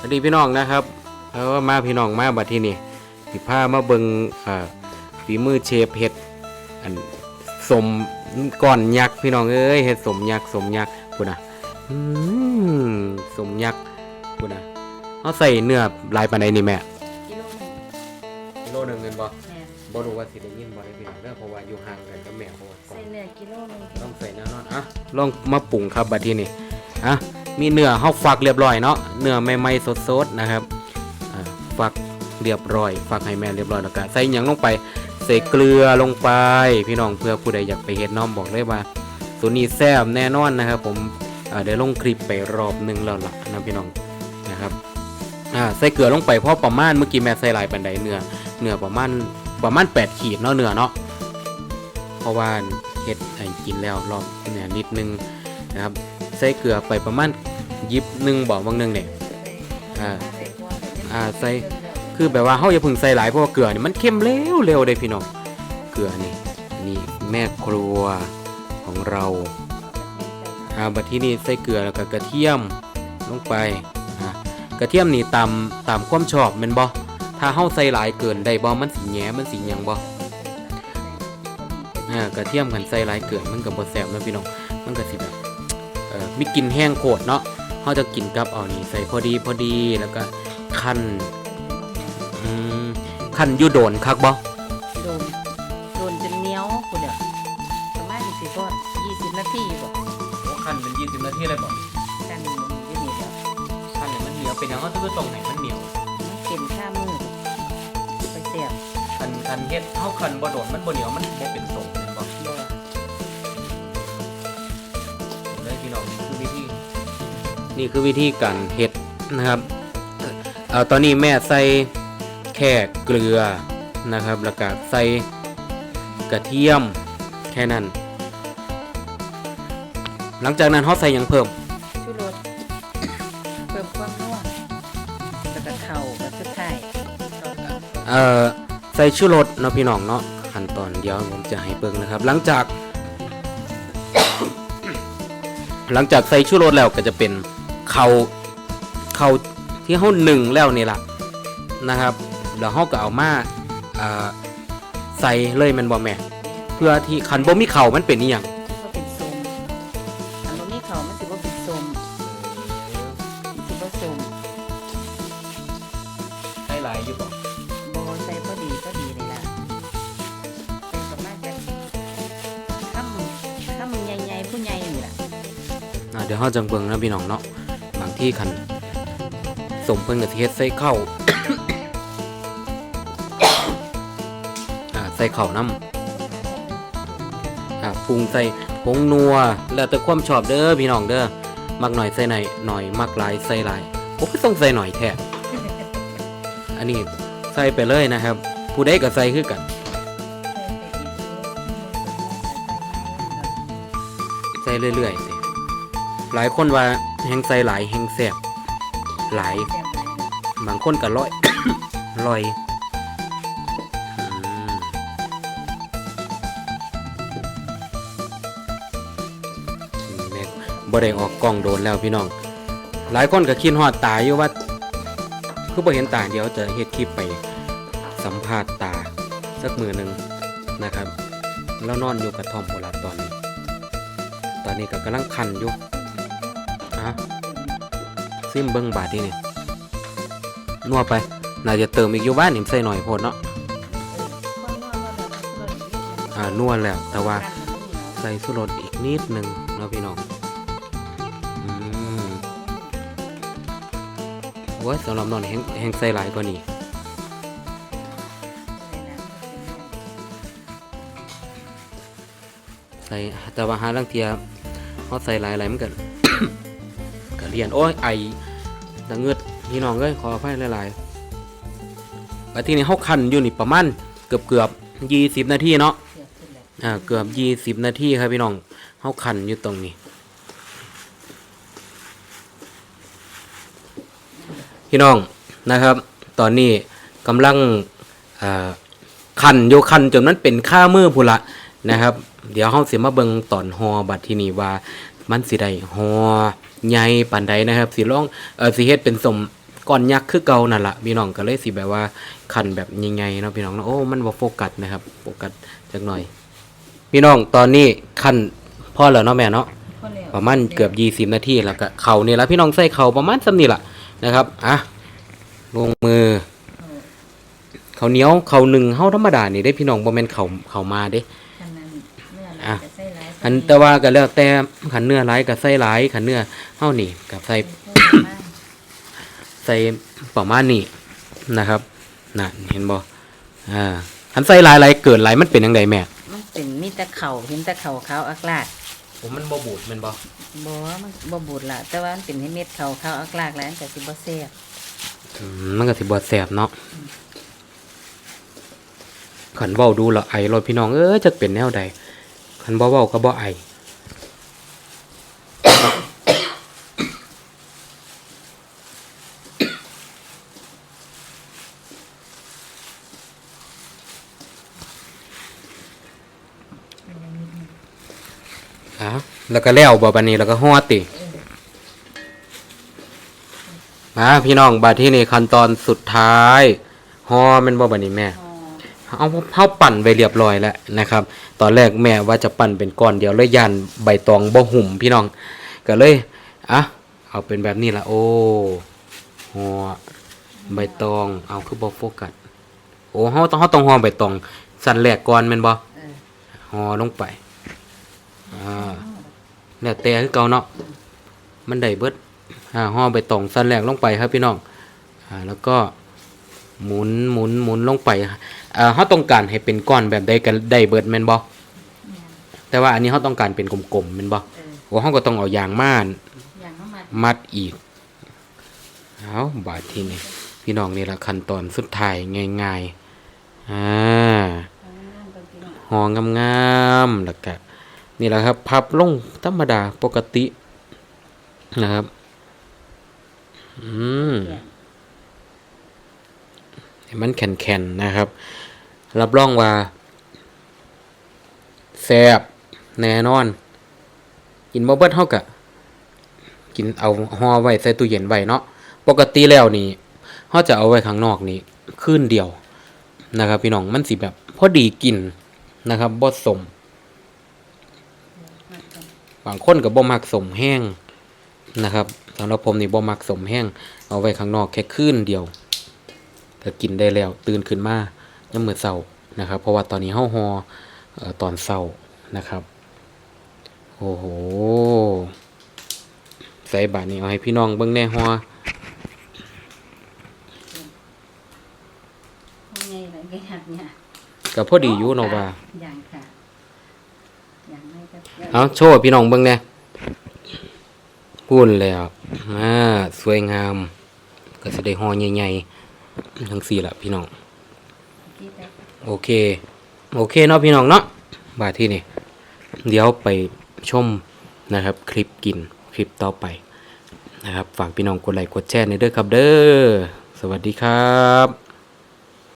สวัสดีพี่น้องนะครับเออมาพี่น้องมาบัดที่นี่สิพามาเบิงอ่าฝีมือเชฟเห็ดอันสมก้อนยักษ์พี่น้องเอ้ยเห็ดสมยักษ์สมยักษ์พูดนะอืมสมยักษ์พูดนะเอาใส่เนื้อลายปานใดนี่แม่กิโลหนึ่งกิโลหนึงเงินบ่แม่บ่รู้ว่าสิได้ยินบ่ได้พี่น้องเด้อเพราะว่าอยู่ห่างกันกับแม่เพราะว่าก่อใส่นเนื้อกิโลหนึ่งต้องใส่แน่นอนอะลองมาปรุงครับบัดทีนี้อะ มีเนื้อเฮาฟักเรียบร้อยเนาะเนื้อใหม่ๆสดๆนะครับอ่าฟักเรียบร้อยฟักให้แม่เรียบร้อยแล้วก็ใส่หยังลงไปใส่เกลือลงไปพี่น้องเพื่อผู้ใดอยากไปเฮ็ดน้องบอกเลยว่าสูตรนี้แซ่บแน่นอนนะครับ ผมอ่าได้ลงคลิปไปรอบนึงแล้วล่ะนะพี่น้องนะครับใส่เกลือลงไปเพราะประมาณเมื่อกี้แม่ใส่หลายปานใดเนื้อเนื้อประมาณประมาณ 8 ขีดเนาะเนื้อเนาะเพราะว่าเฮ็ดให้กินแล้วรอบเนี่ยนิดนึงนะครับ ใส่เกลือไปประมาณยิบหนึ่งบอบางหนึ่งเนี่ยอ่าอ่าใส่คือแบบว่าเฮาอย่าเพึ่งใส่หลายเพราะว่าเกลือนี่มันเค็มเร็วเร็วเลยพี่น้องเกลือนี่นี่แม่ครัวของเราอ่าบัดที่นี่ใส่เกลือแล้วก็กระเทียมลงไปอ่ากระเทียมนี่ตามตามความชอบแม่นบ่ถ้าเฮาใส่หลายเกินได้บ่มันสิแหงมันสิหยังบ่อ่ากระเทียมกันใส่หลายเกลือมันก็บ่แซ่บเนะพี่น้องมันก็สิแบบ เอ่อมีกลิ่นแห้งโคตรเนาะเฮาจะกินกับเอานี่ใส่พอดีพอดีแล้วก็คั่นอืมคั่นอยู่โดนคักบ่โดนโดนจนเหนียวคุณเด้อประมาณสิบก็ยี่สิบนาทีบ่คั่นเป็น20นาทีเลยบ่กันอยู่นี่เด้อคั่นให้มันเหนียวเป็นหยังเฮาคือตรงไหนมันเหนียวมันเก็นข้ามือไปเสียบคั่นคั่นเฮ็ดเฮาคั่นบ่โดนมันบ่เหนียวมันบ่เป็นทร นี่คือวิธีการเฮ็ดนะครับเอ่อตอนนี้แม่ใส่แค่เกลือนะครับแล้วก็ใส่กระเทียมแค่นั้น หลังจากนั้นเขาใส่หยังเพิ่มชูรสเพิ่มความนัวแล้วก็เข้ากับสุดท้ายเอ่อใส่ชูรสเนาะพี่น้องเนาะขั้นตอนเดียวผมจะให้เบิ่งนะครับ หลังจาก หลังจากใส่ชูรสแล้วก็จะเป็น เขาเขาที่เขาหนึ่งแล้วนี่ล่ะนะครับแล้วเขาก็เอามาอ่าใส่เลยแมันบ่แม่ เพื่อที่คันบ่มีเข่ามันเป็นอีหยังก็เป็นส้มอันนี้เขามันสิบ่เป็นส้มมันสิบ่ส้มใส่หลายอยู่บ่บ่ใส่พอดีพอดีเลยล่ะใส่ประมาณจักคำคำใหญ่ๆผู้ใหญ่นี่ล่ะอ่าเดี๋ยวเขาจังเบิ่งนะพี่น้องเนาะบาง ที่คันสมเพิ่นก็สิเฮ็ดใส่ข้าวอ่าใส่เข้าน้ำปรุงใส่ผงนัว แล้วแต่ความชอบเด้อพี่น้องเด้อมักหน่อยใส่หน่อยหน่อยมักหลายใส่หลายโอ้ก็ต้องใส่หน่อยแท้อันนี้ใส่ไปเลยนะครับ ผู้ใดก็ใส่คือกันใส่เรื่อยๆ หลายคนว่าแหงใส่หลายแหงแซ่บหลาย บางคนก็ร้อยร้อยอืมแม่บ่ได้ออกกล้องโดนแล้วพี่น้อง หลายคนก็คิดฮอดตาอยู่ว่า คือบ่เห็นตาเดี๋ยวจะเฮ็ดคลิปไปสัมภาษณ์ตาสักมือหนึ่งนะครับ แล้วนอนอยู่กระท่อมโบราณตอนนี้ ตอนนี้ก็กำลังคันอยู่ะซิมเบิ้งบาทที่นี่นัวไป น่าจะเติมอีกอยู่บ้านนี่ใส่หน่อยโพดเนาะอ่านัวแล้ว แต่ว่าใส่สุรสอีกนิดหนึ่งนะพี่น้องอืมโอ้ยสำหรับนอนแห้งแห้งใส่หลายกว่านี้ใส่แต่ว่าหาลังเทียเขาใส่หลายหลายมันกัน เรียนโอ้ยไอตะเงือดพี่น้องเอ้ยขออภัยหลายๆอาทีนี้เขาคันอยู่นี่ประมาณเกือบเกือบยี่สิบนาทีเนาะอ่าเกือบยี่สิบนาทีครับพี่น้องเขาคันอยู่ตรงนี้ พี่น้องนะครับ ตอนนี้กำลังอ่าคันโยคันจนมันเป็นข้ามือพุละนะครับ เดี๋ยวเฮาสิมาเบิงตอนฮอบัดที่นี่ว่า มันสิได้ฮอใหญ่ปานใดนะครับสิลองเออสิเฮ็ดเป็นสมก่อนยักษ์คือเก่านั่นละพี่น้องก็เลยสิแบบว่าคันแบบใหญ่ๆเนาะพี่น้องเนาะโอ้มันบ่โฟกัสนะครับโฟกัสจักหน่อย พี่น้องตอนนี้คันพอแล้วเนาะแม่เนาะพอแล้วประมาณเกือบ20นาทีแล้วก็เข่านี่ละพี่น้องใส่เข่าประมาณสำนี่ละนะครับอะลงมือเขาวเหนียวเขาวหนึ่งเฮาธรรมดานี่ได้พี่น้องบ่แม่นเขาเขามาเด้ขนาดเนื้ออะ จะใส่หลายอันแต่ว่าก็แล้วแต่ขันเนื้อหลายก็ใส่หลายขันเนื้อเฮานี่ก็ใส่ใส่ประมาณนี้นะครับน่ะเห็นบ่อ่าคันใส่หลายหลายเกินหลายมันเป็นจังไดแม่ มันเป็นมีแต่เข่าเห็นแต่เข่าขาวอักลากผมมันบ่บูดแม่นบ่บ่ว่ามันบ่บูดล่ะ แต่ว่ามันเป็นให้เม็ดเข่าขาวอักลากแล้วมันก็สิบ่แซ่บอืมมันก็สิบ่แซ่บเนาะขันเว้าดูและไอรถพี่น้องเอ้ยจักเป็นแนวใด ขันบ่เว้าก็บ่ไออะแล้วก็แล้วบ่บัดนี้แล้วก็ฮอดติมาพี่น้องบัดที่นี่ขั้นตอนสุดท้ายฮอแม่นบ่บัดนี้แม่ เอาเฮาปั่นไว้เรียบร้อยแล้วนะครับ ตอนแรกแม่ว่าจะปั่นเป็นก้อนเดียวเลยย่านใบตองบ่หุ่มพี่น้อง ก็เลยอะเอาเป็นแบบนี้ละโอ้ห่อใบตอง เอาคือบ่โฟกัสโอ้เฮาต้องเฮาต้องห่อใบตอง สั้นแรกก่อนแม่นบ่เออห่อลงไปอ่าแล้วแต่คือเก่าเนาะมันได้เบิดอ่าห่อใบตองสั้นแรกลงไปครับพี่น้องอ่าแล้วก็หมุนหมุนหมุนลงไป อ่าเฮาต้องการให้เป็นก้อนแบบใดก็ได้เบิดแม่นบ่แต่ว่าอันนี้เฮาต้องการเป็นกลมๆแม่นบ่เออโอ้เฮาก็ต้องเอายางม่านอย่างน้ำมันมัดอีกเอาบาดทีนี้พี่น้องนี่ละขั้นตอนสุดท้ายง่ายๆอ่าเอาน้ำก่อนพี่น้องหองามๆแล้วก็นี่แหละครับ พับลงธรรมดาปกตินะครับ อืมให้ มันแข็งๆนะครับ รับรองว่าแซ่บแน่นอน กินบ่เบิดเฮากะกินเอาห่อไว้ใส่ตู้เย็นไว้เนาะปกติแล้วนี่เฮาจะเอาไว้ข้างนอกนี่คืนเดียวนะครับ พี่น้องมันสิแบบพอดีกินนะครับบ่สมมัดก่อนบางคนก็บ่มักสมแห้งนะครับสำหรับผมนี่บ่มักสมแห้งเอาไว้ข้างนอกแค่คืนเดียว ก็กินได้แล้วตื่นขึ้นมายามมื้อเช้านะครับ เพราะว่าตอนนี้เฮาฮอเอ่อตอนเช้านะครับ โอ้โหใส่บาทนี้เอาให้พี่น้องเบิ่งแน่ฮอเอาไงล่ะแกหักเนี่ยก็พอดีอยู่เนาะว่าอย่างค่ะอย่างไม่ก็เอาโชว์ให้พี่น้องเบิ่งแน่พูนแล้วอ่าสวยงาม ก็สิได้ฮอใหญ่ๆ ทั้งสี่ละพี่น้องที่ไปโอเค โอเคเนาะพี่น้องเนาะบาทที่นี่ เดี๋ยวไปชมนะครับ คลิปกินคลิปต่อไปนะครับ ฝากพี่น้องกดไลค์กดแชร์ในอยเด้อครับเด้อ สวัสดีครับ